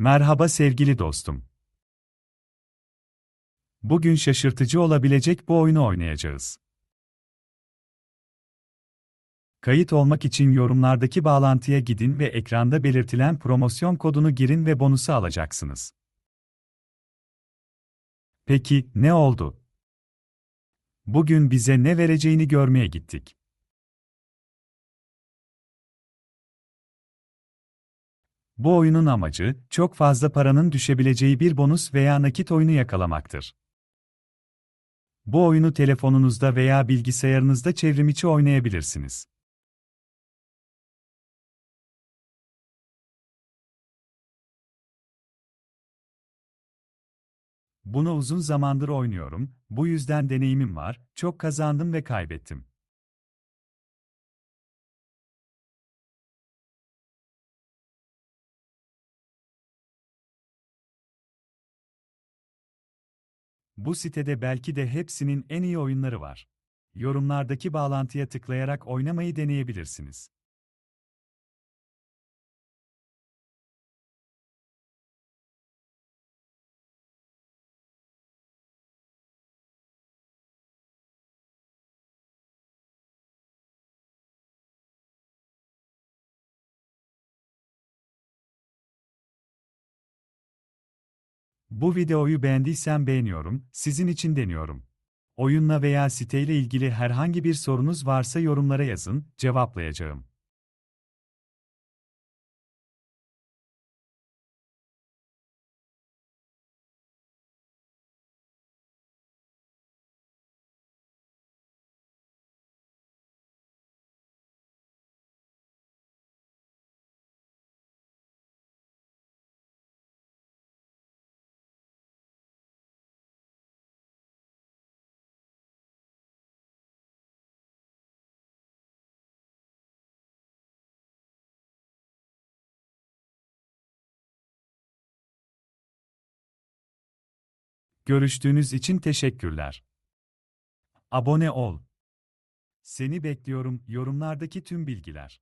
Merhaba sevgili dostum. Bugün şaşırtıcı olabilecek bu oyunu oynayacağız. Kayıt olmak için yorumlardaki bağlantıya gidin ve ekranda belirtilen promosyon kodunu girin ve bonusu alacaksınız. Peki, ne oldu? Bugün bize ne vereceğini görmeye gittik. Bu oyunun amacı, çok fazla paranın düşebileceği bir bonus veya nakit oyunu yakalamaktır. Bu oyunu telefonunuzda veya bilgisayarınızda çevrimiçi oynayabilirsiniz. Bunu uzun zamandır oynuyorum, bu yüzden deneyimim var, çok kazandım ve kaybettim. Bu sitede belki de hepsinin en iyi oyunları var. Yorumlardaki bağlantıya tıklayarak oynamayı deneyebilirsiniz. Bu videoyu beğendiysen beğeniyorum, sizin için deniyorum. Oyunla veya siteyle ilgili herhangi bir sorunuz varsa yorumlara yazın, cevaplayacağım. Görüştüğünüz için teşekkürler. Abone ol. Seni bekliyorum, yorumlardaki tüm bilgiler.